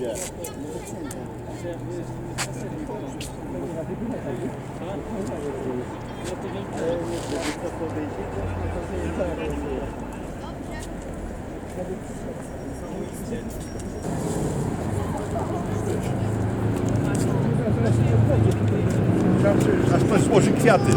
Gdzie? Aż ktoś złoży kwiaty.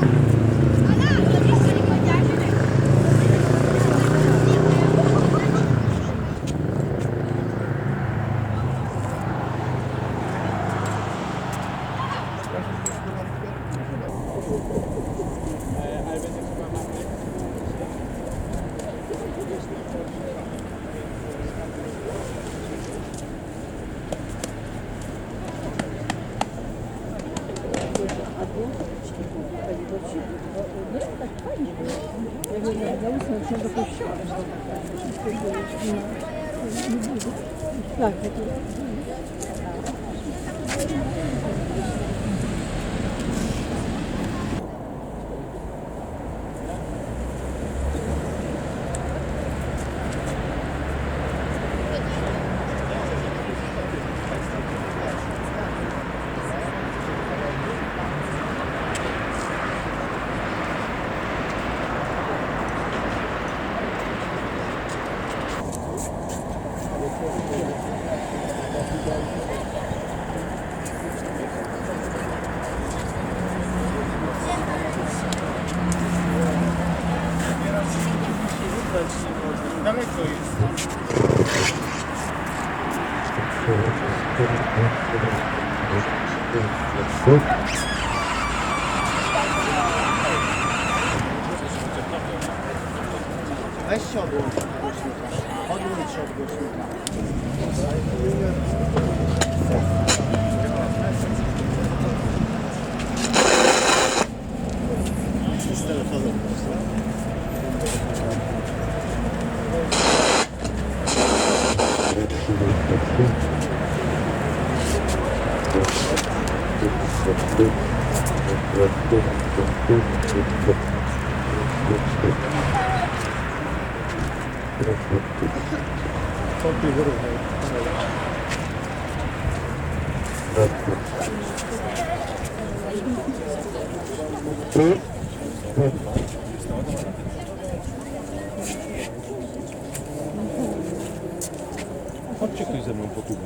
Tak, Daleko jest. Weź się odłącz od głośnika. Odłącz się od głośnika. Z telefonem. Chodźcie ktoś ze mną po tubę.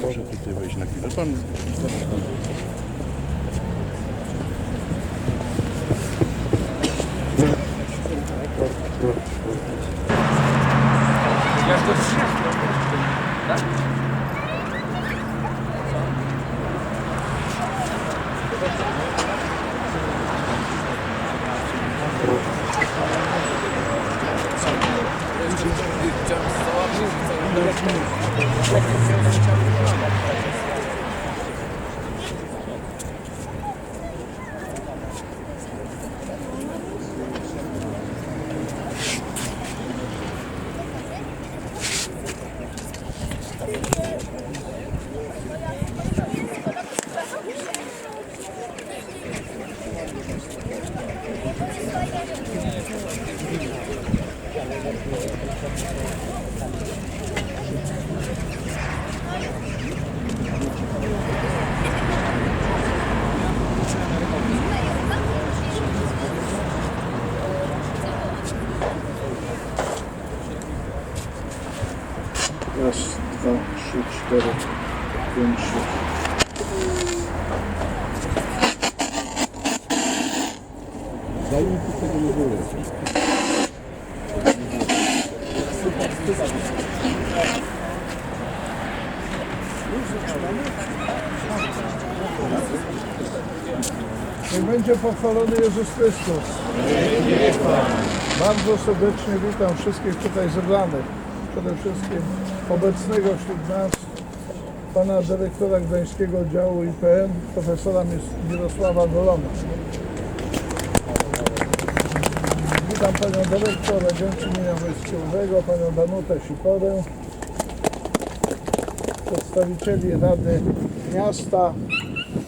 Proszę tutaj wejść na chwilę. Pan... Raz, dwa, trzy, cztery, pięć, sześć. Zajmijcie tego nie było. Niech będzie pochwalony Jezus Chrystus. Bardzo serdecznie witam wszystkich tutaj zebranych. Przede wszystkim obecnego wśród nas pana dyrektora Gdańskiego Działu IPN, profesora Mirosława Golona. Witam panią dyrektor Agencji Wojskowego, panią Danutę Sikorę. przedstawicieli Rady Miasta,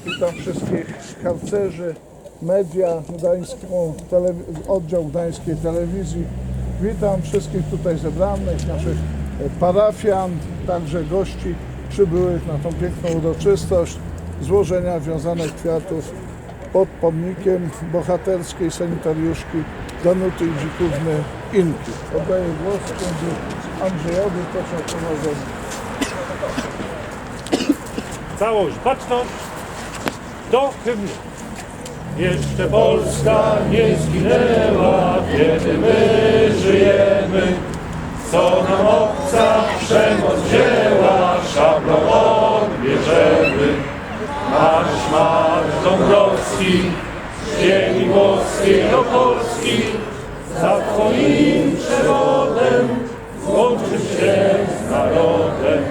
witam wszystkich harcerzy, media, gdańską oddział Gdańskiej Telewizji. Witam wszystkich tutaj zebranych, naszych parafian, także gości przybyłych na tą piękną uroczystość złożenia wiązanych kwiatów pod pomnikiem bohaterskiej sanitariuszki Danuty Dzikówny Inki. Oddaję głos księdzu Andrzejowi, proszę o prowadzenie. Całość, baczność do hymnu. Jeszcze Polska nie zginęła, kiedy my żyjemy. Co nam obca przemoc wzięła, szablą odbierzemy. Marsz, marsz Dąbrowski, ziemi włoskiej do Polski, za Twoim przewodem złączył się z narodem.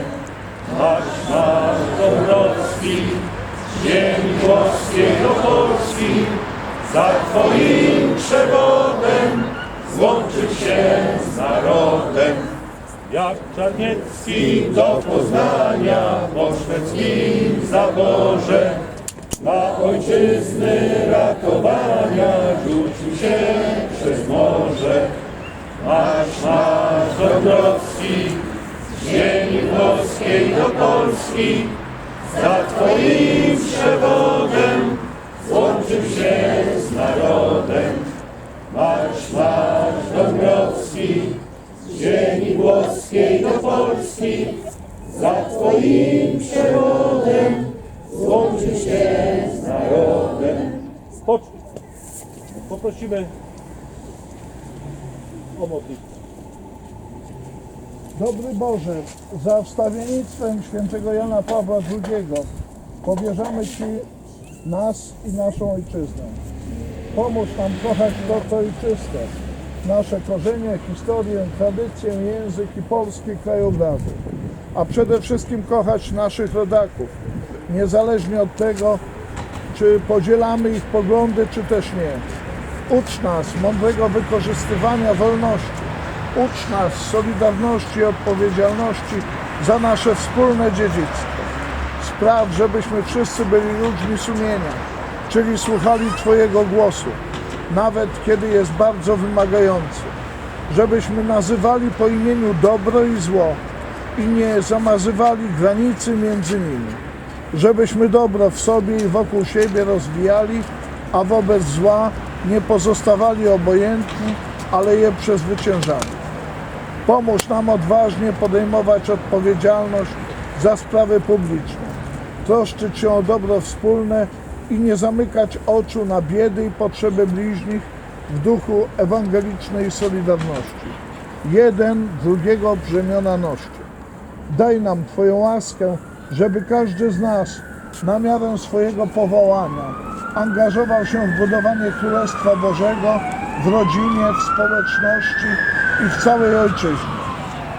Marsz, marsz Dąbrowski, z ziemi włoskiej do Polski, za Twoim przewodem złączył się z narodem. Jak Czarniecki do Poznania po szwedzkim zaborze na ojczyzny ratowania rzucił się przez morze. Marsz, marsz Dąbrowski, z ziemi włoskiej do Polski, za Twoim przewodem złączył się z narodem. Marsz, marsz Dąbrowski, z ziemi włoskiej do Polski, za Twoim przewodem złączył się z narodem. Spocznij. Poprosimy o modlitwę. Dobry Boże, za wstawiennictwem świętego Jana Pawła II powierzamy Ci nas i naszą ojczyznę. Pomóż nam kochać to, co ojczyste, nasze korzenie, historię, tradycję, język i polskie krajobrazy, a przede wszystkim kochać naszych rodaków, niezależnie od tego, czy podzielamy ich poglądy, czy też nie. Ucz nas mądrego wykorzystywania wolności. Ucz nas solidarności i odpowiedzialności za nasze wspólne dziedzictwo. Spraw, żebyśmy wszyscy byli ludźmi sumienia, czyli słuchali Twojego głosu, nawet kiedy jest bardzo wymagający. Żebyśmy nazywali po imieniu dobro i zło i nie zamazywali granicy między nimi. Żebyśmy dobro w sobie i wokół siebie rozwijali, a wobec zła nie pozostawali obojętni, ale je przezwyciężali. Pomóż nam odważnie podejmować odpowiedzialność za sprawy publiczne, troszczyć się o dobro wspólne i nie zamykać oczu na biedy i potrzeby bliźnich w duchu ewangelicznej solidarności. Jeden drugiego brzemiona noście. Daj nam Twoją łaskę, żeby każdy z nas na miarę swojego powołania angażował się w budowanie Królestwa Bożego w rodzinie, w społeczności i w całej ojczyźnie.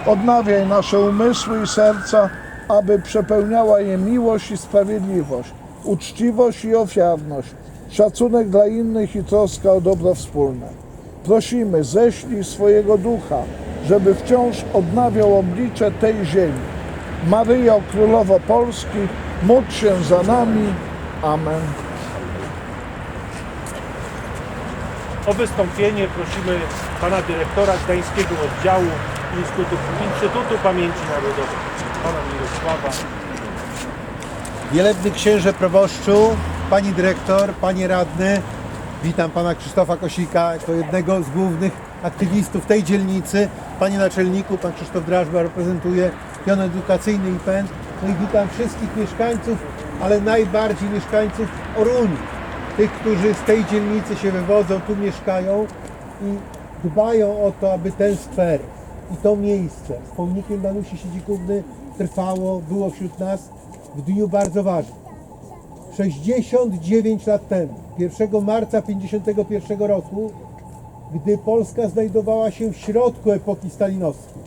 Odnawiaj nasze umysły i serca, aby przepełniała je miłość i sprawiedliwość, uczciwość i ofiarność, szacunek dla innych i troska o dobro wspólne. Prosimy, ześlij swojego ducha, żeby wciąż odnawiał oblicze tej ziemi. Maryjo, Królowo Polski, módl się za nami. Amen. O wystąpienie prosimy pana dyrektora Gdańskiego Oddziału Instytutu, Instytutu Pamięci Narodowej, pana Mirosława. Wielebny księże proboszczu, pani dyrektor, panie radny, witam pana Krzysztofa Kosika jako jednego z głównych aktywistów tej dzielnicy. Panie naczelniku, pan Krzysztof Drażba reprezentuje pion edukacyjny i PEN. No i witam wszystkich mieszkańców, ale najbardziej mieszkańców Oruni. Tych, którzy z tej dzielnicy się wywodzą, tu mieszkają i dbają o to, aby ten skwer i to miejsce z pomnikiem Danusi Siedzikówny trwało, było wśród nas w dniu bardzo ważnym. 69 lat temu, 1 marca 51 roku, gdy Polska znajdowała się w środku epoki stalinowskiej,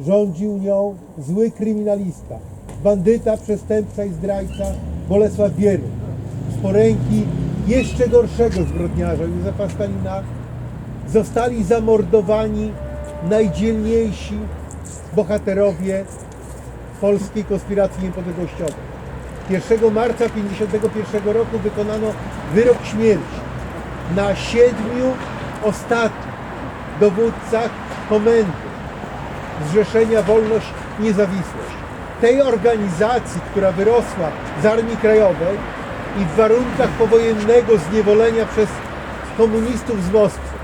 rządził nią zły kryminalista, bandyta, przestępca i zdrajca Bolesław Bieruch. Z poręki jeszcze gorszego zbrodniarza Józefa Stalina zostali zamordowani najdzielniejsi bohaterowie polskiej konspiracji niepodległościowej. 1 marca 1951 roku wykonano wyrok śmierci na siedmiu ostatnich dowódcach komendy Zrzeszenia Wolność Niezawisłość. Tej organizacji, która wyrosła z Armii Krajowej i w warunkach powojennego zniewolenia przez komunistów z Moskwy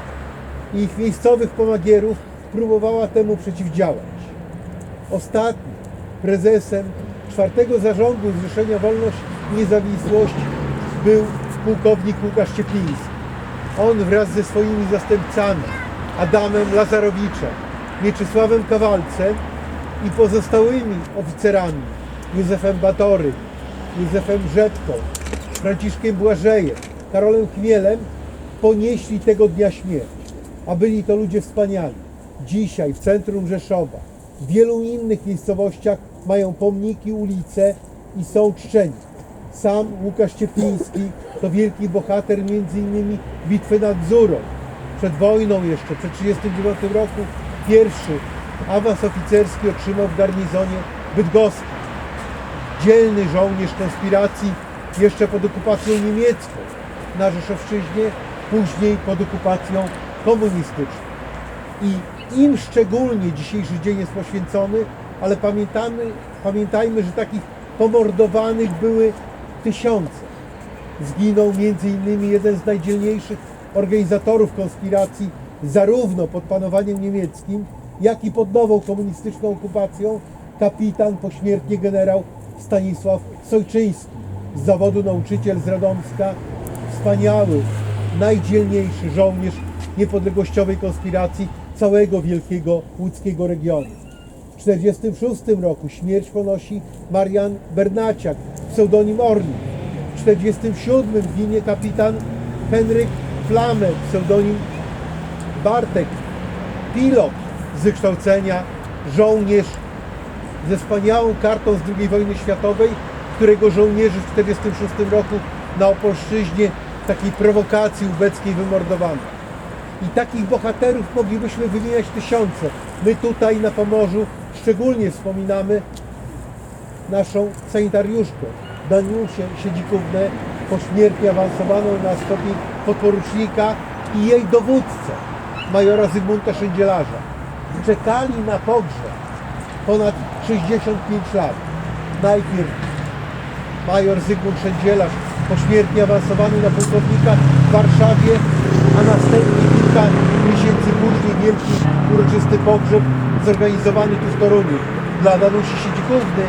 i ich miejscowych pomagierów próbowała temu przeciwdziałać. Ostatnim prezesem czwartego zarządu Zrzeszenia Wolność Niezawisłość był pułkownik Łukasz Ciepliński. On wraz ze swoimi zastępcami Adamem Lazarowiczem, Mieczysławem Kawalcem i pozostałymi oficerami Józefem Batorym, Józefem Rzepką, Franciszkiem Błażejem, Karolem Chmielem ponieśli tego dnia śmierć. A byli to ludzie wspaniali. Dzisiaj w centrum Rzeszowa, w wielu innych miejscowościach mają pomniki, ulice i są czczeni. Sam Łukasz Ciepliński to wielki bohater między innymi bitwy nad Bzurą. Przed wojną jeszcze, przed 1939 roku pierwszy awans oficerski otrzymał w garnizonie bydgoskim. Dzielny żołnierz konspiracji jeszcze pod okupacją niemiecką na Rzeszowszczyźnie, później pod okupacją komunistyczną. I im szczególnie dzisiejszy dzień jest poświęcony, ale pamiętamy, pamiętajmy, że takich pomordowanych były tysiące. Zginął innymi jeden z najdzielniejszych organizatorów konspiracji, zarówno pod panowaniem niemieckim, jak i pod nową komunistyczną okupacją, kapitan, pośmiertnie generał Stanisław Sojczyński, z zawodu nauczyciel z Radomska, wspaniały, najdzielniejszy żołnierz niepodległościowej konspiracji całego wielkiego łódzkiego regionu. W 1946 roku śmierć ponosi Marian Bernaciak, pseudonim Orlik. W 1947 ginie kapitan Henryk Flamer, pseudonim Bartek, pilot z wykształcenia, żołnierz ze wspaniałą kartą z II wojny światowej, którego żołnierzy w 1946 roku na Opolszczyźnie w takiej prowokacji ubeckiej wymordowano. I takich bohaterów moglibyśmy wymieniać tysiące. My tutaj na Pomorzu szczególnie wspominamy naszą sanitariuszkę Daniusię Siedzikównę, pośmiertnie awansowaną na stopień podporucznika i jej dowódcę, majora Zygmunta Szędzielarza. Czekali na pogrzeb ponad 65 lat. Najpierw major Zygmunt Szędzielarz, pośmiertnie awansowany na pułkownika w Warszawie, a następnie kilka miesięcy później wielki uroczysty pogrzeb zorganizowany tu w Toruniu dla Danusi Siedzikówny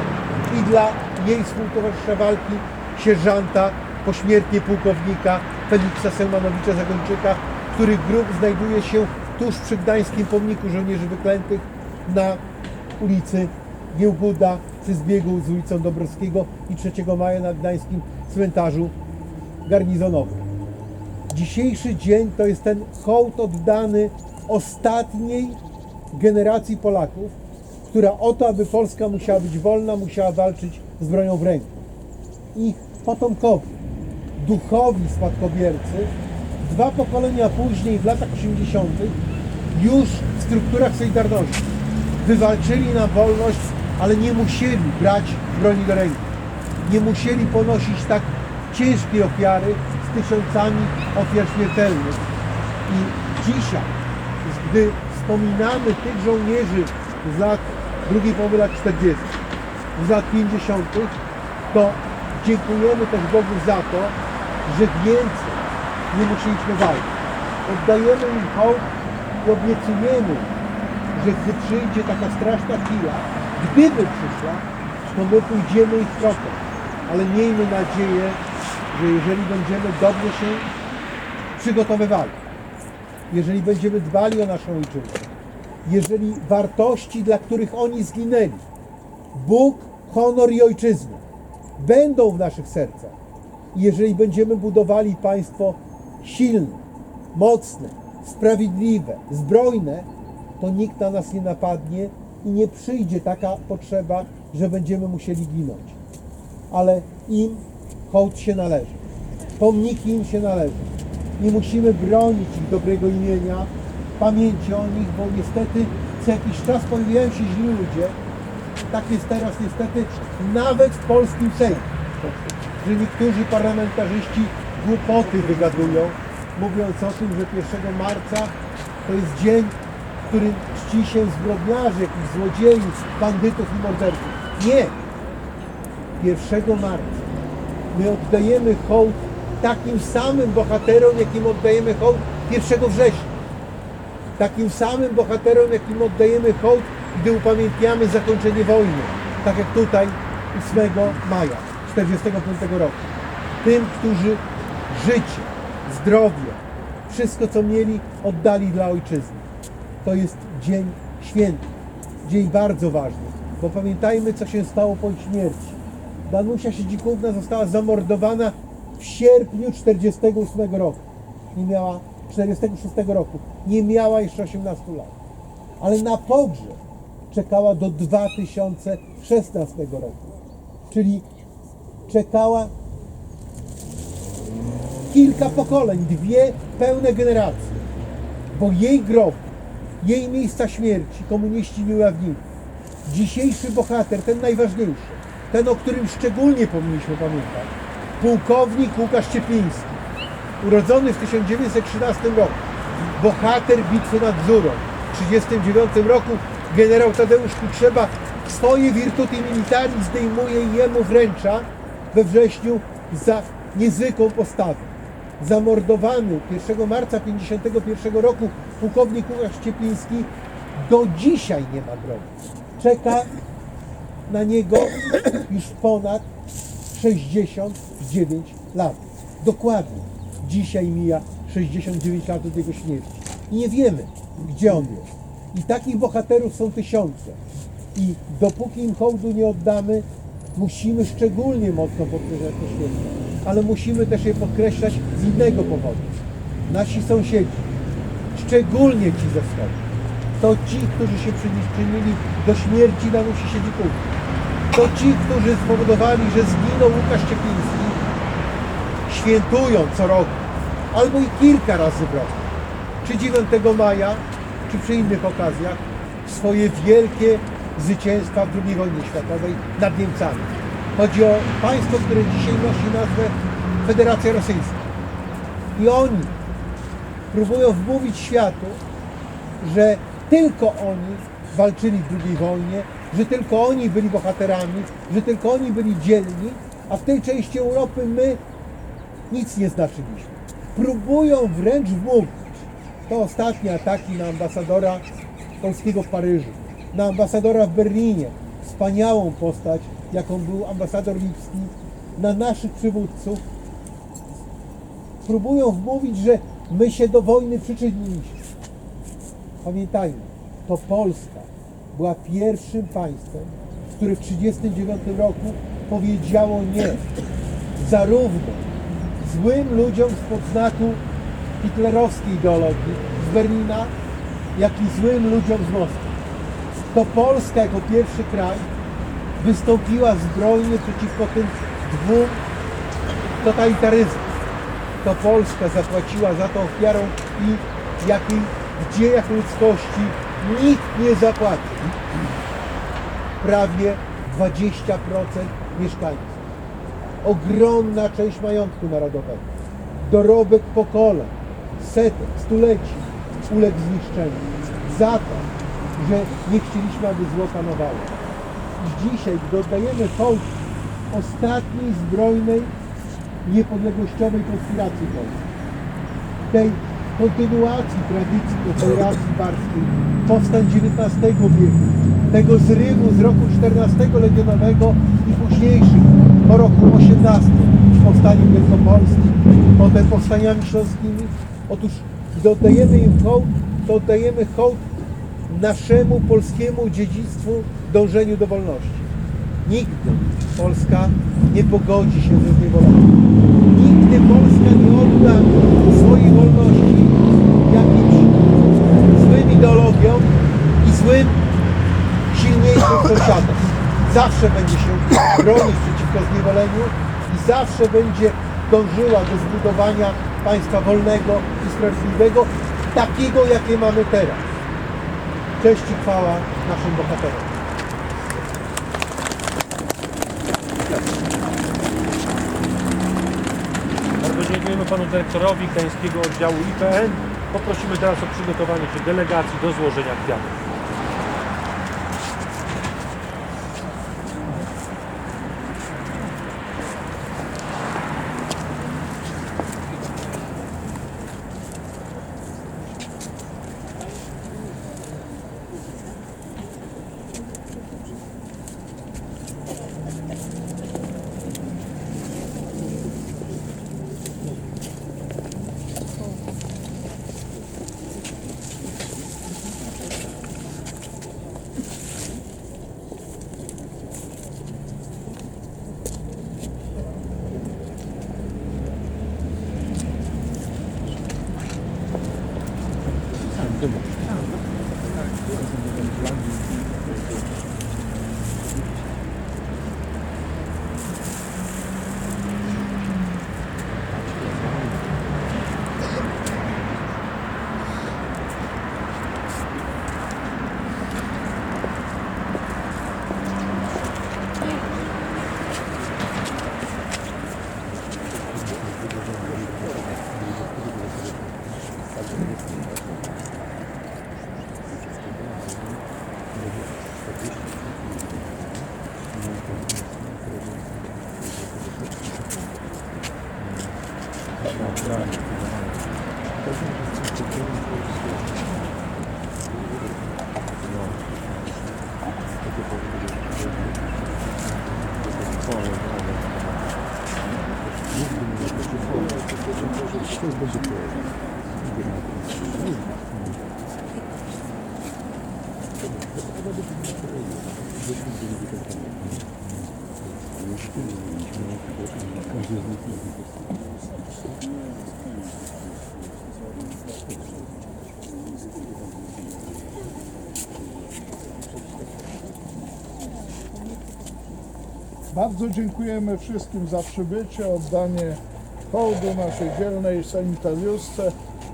i dla jej współtowarzysza walki, sierżanta, pośmiertnie pułkownika Feliksa Selmanowicza Zagończyka, których grób znajduje się tuż przy Gdańskim Pomniku Żołnierzy Wyklętych na ulicy Giełguda przy zbiegu z ulicą Dobrowskiego i 3 maja na Gdańskim Cmentarzu Garnizonowym. Dzisiejszy dzień to jest ten hołd oddany ostatniej generacji Polaków, która o to, aby Polska musiała być wolna, musiała walczyć z bronią w ręku. Ich potomkowie, duchowi spadkobiercy, dwa pokolenia później, w latach 80., już w strukturach Solidarności wywalczyli na wolność, ale nie musieli brać broni do ręki. Nie musieli ponosić tak ciężkiej ofiary z tysiącami ofiar śmiertelnych. I dzisiaj, gdy wspominamy tych żołnierzy z lat drugiej połowy lat 40., z lat 50., to dziękujemy też Bogu za to, że więcej nie musieliśmy walczyć. Oddajemy im hołd i obiecujemy, że gdy przyjdzie taka straszna chwila, gdyby przyszła, to my pójdziemy ich tropem. Ale miejmy nadzieję, że jeżeli będziemy dobrze się przygotowywali, jeżeli będziemy dbali o naszą ojczyznę, jeżeli wartości, dla których oni zginęli, Bóg, honor i ojczyzna, będą w naszych sercach, jeżeli będziemy budowali państwo silne, mocne, sprawiedliwe, zbrojne, to nikt na nas nie napadnie i nie przyjdzie taka potrzeba, że będziemy musieli ginąć. Ale im hołd się należy. Pomniki im się należą. Nie musimy bronić ich dobrego imienia, pamięci o nich, bo niestety co jakiś czas pojawiają się źli ludzie, tak jest teraz niestety nawet w polskim Sejmie, że niektórzy parlamentarzyści głupoty wygadują, mówiąc o tym, że 1 marca to jest dzień, w którym czci się zbrodniarzy, jakichś złodziei, bandytów i morderców. Nie! 1 marca my oddajemy hołd takim samym bohaterom, jakim oddajemy hołd 1 września. Takim samym bohaterom, jakim oddajemy hołd, gdy upamiętniamy zakończenie wojny. Tak jak tutaj 8 maja 1945 roku. Tym, którzy życie, zdrowie, wszystko co mieli, oddali dla ojczyzny. To jest dzień święty, dzień bardzo ważny, bo pamiętajmy, co się stało po ich śmierci. Danusia Siedzikówna została zamordowana w sierpniu 48 roku. Nie miała 46 roku. Nie miała jeszcze 18 lat. Ale na pogrzeb czekała do 2016 roku. Czyli czekała kilka pokoleń, dwie pełne generacje. Bo jej grob, jej miejsca śmierci komuniści nie ujawnili. Dzisiejszy bohater, ten najważniejszy, ten, o którym szczególnie powinniśmy pamiętać, pułkownik Łukasz Ciepliński, urodzony w 1913 roku, bohater bitwy nad Zurą. W 1939 roku generał Tadeusz Kutrzeba swoje virtuti militari zdejmuje i jemu wręcza we wrześniu za niezwykłą postawę. Zamordowany 1 marca 1951 roku pułkownik Łukasz Ciepliński do dzisiaj nie ma grobu. Czeka na niego już ponad 69 lat. Dokładnie. Dzisiaj mija 69 lat od jego śmierci. I nie wiemy, gdzie on jest. I takich bohaterów są tysiące. I dopóki im hołdu nie oddamy, musimy szczególnie mocno podkreślać to święto. Ale musimy też je podkreślać z innego powodu. Nasi sąsiedzi, szczególnie ci ze wschodu, to ci, którzy się przyczynili do śmierci Danusi Siedzikówki. To ci, którzy spowodowali, że zginął Łukasz Ciepliński, świętują co roku, albo i kilka razy w roku, czy 9 maja, czy przy innych okazjach, swoje wielkie zwycięstwa w II wojnie światowej nad Niemcami. Chodzi o państwo, które dzisiaj nosi nazwę Federacja Rosyjska. I oni próbują wmówić światu, że tylko oni walczyli w II wojnie, że tylko oni byli bohaterami, że tylko oni byli dzielni, a w tej części Europy my nic nie znaczyliśmy. Próbują wręcz wmówić. To ostatnie ataki na ambasadora polskiego w Paryżu, na ambasadora w Berlinie, wspaniałą postać, jaką był ambasador Lipski, na naszych przywódców. Próbują wmówić, że my się do wojny przyczyniliśmy. Pamiętajmy, to Polska była pierwszym państwem, które w 1939 roku powiedziało nie zarówno złym ludziom spod znaku hitlerowskiej ideologii z Berlina, jak i złym ludziom z Moskwy. To Polska jako pierwszy kraj wystąpiła zbrojnie przeciwko tym dwóm totalitaryzmom. To Polska zapłaciła za to ofiarą i jakiej w dziejach ludzkości nikt nie zapłacił. Prawie 20% mieszkańców. Ogromna część majątku narodowego. Dorobek pokoleń, setek, stuleci uległ zniszczeniu. Za to, że nie chcieliśmy, aby zło panowało. I dzisiaj, gdy oddajemy hołd ostatniej zbrojnej, niepodległościowej konspiracji polskiej, tej kontynuacji tradycji operacji barskiej, powstań XIX wieku, tego zrywu z roku XIV legionowego i późniejszych, po roku XVIII, z powstaniem wielkopolskim, potem powstaniami śląskimi. Otóż, gdy oddajemy im hołd, to oddajemy hołd naszemu polskiemu dziedzictwu dążeniu do wolności. Nigdy Polska nie pogodzi się ze zniewoleniem. Nigdy Polska nie odda swojej wolności jakimś złym ideologiom i złym, silniejszym sąsiadom. Zawsze będzie się bronić przeciwko zniewoleniu i zawsze będzie dążyła do zbudowania państwa wolnego i sprawiedliwego, takiego jakie mamy teraz. Cześć i chwała naszym bohaterom. Bardzo dziękujemy panu dyrektorowi Gdańskiego Oddziału IPN. Poprosimy teraz o przygotowanie się delegacji do złożenia kwiatów. Что будет Каждый из них Bardzo dziękujemy wszystkim za przybycie, oddanie hołdu naszej dzielnej sanitariuszce,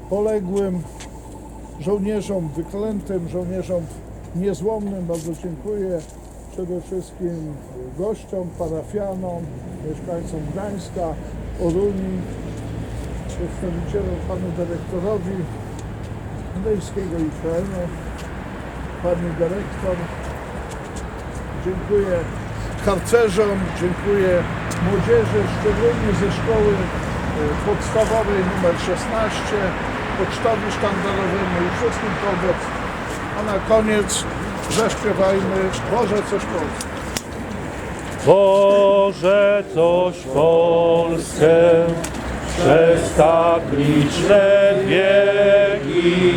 poległym żołnierzom wyklętym, żołnierzom niezłomnym. Bardzo dziękuję przede wszystkim gościom, parafianom, mieszkańcom Gdańska, Oruni, przedstawicielom panu dyrektorowi Gdańskiego IPN-u, pani dyrektor. Dziękuję harcerzom, dziękuję młodzieży, szczególnie ze szkoły e, podstawowej nr 16, pocztowi sztandarowemu i wszystkim wobec. A na koniec zaśpiewajmy Boże coś Polskie. Boże, coś Polskę przez tak liczne wieki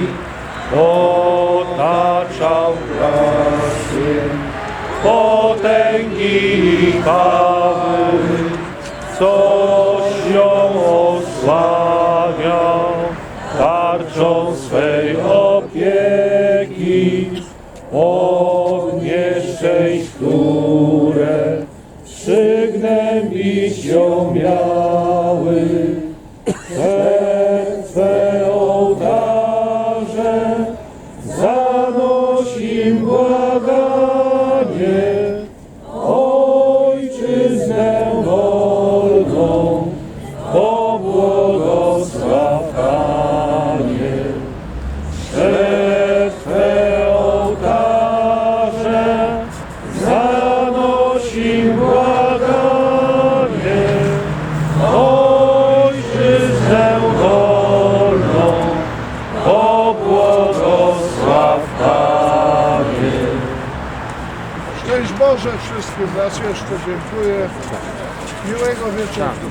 otaczał krasy, potęgi i kawy, coś ją osławiał tarczą swej opieki 두려움이라 Boże wszystkim raz jeszcze dziękuję. Miłego wieczoru.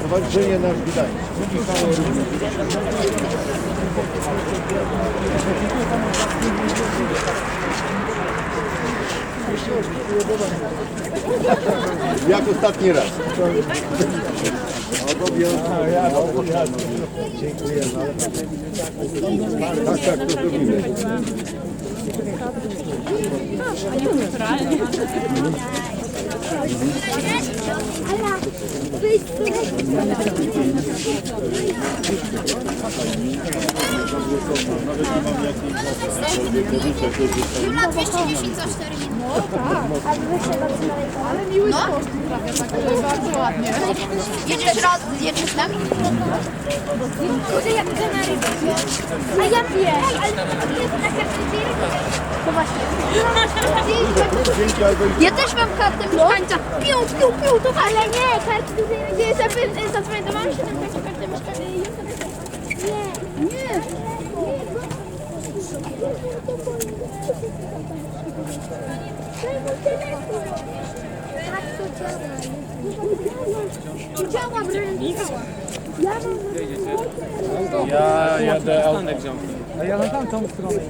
Prowadzenie nasz Gdańsk. Jak ostatni raz. Dziękuję. Tak, tak, to zrobimy. A nie kulturalnie. Ala, wyjdź Jula 210 za 4 minuty. A wy się bardzo daleko. Ale miły no. bardzo ładnie. Jedziesz raz, jedziesz z nami? Kurde, jak to na rybę. A ja. Ale to właśnie. Ja też mam kartę mieszkańca. Piu, piu, piu, to Ale nie, karty tutaj nie zapamiętałam się taką kartę mieszkańca. Nie, nie. Tak. Ja mam... Ja jadę autem. A ja na tamtą stronę.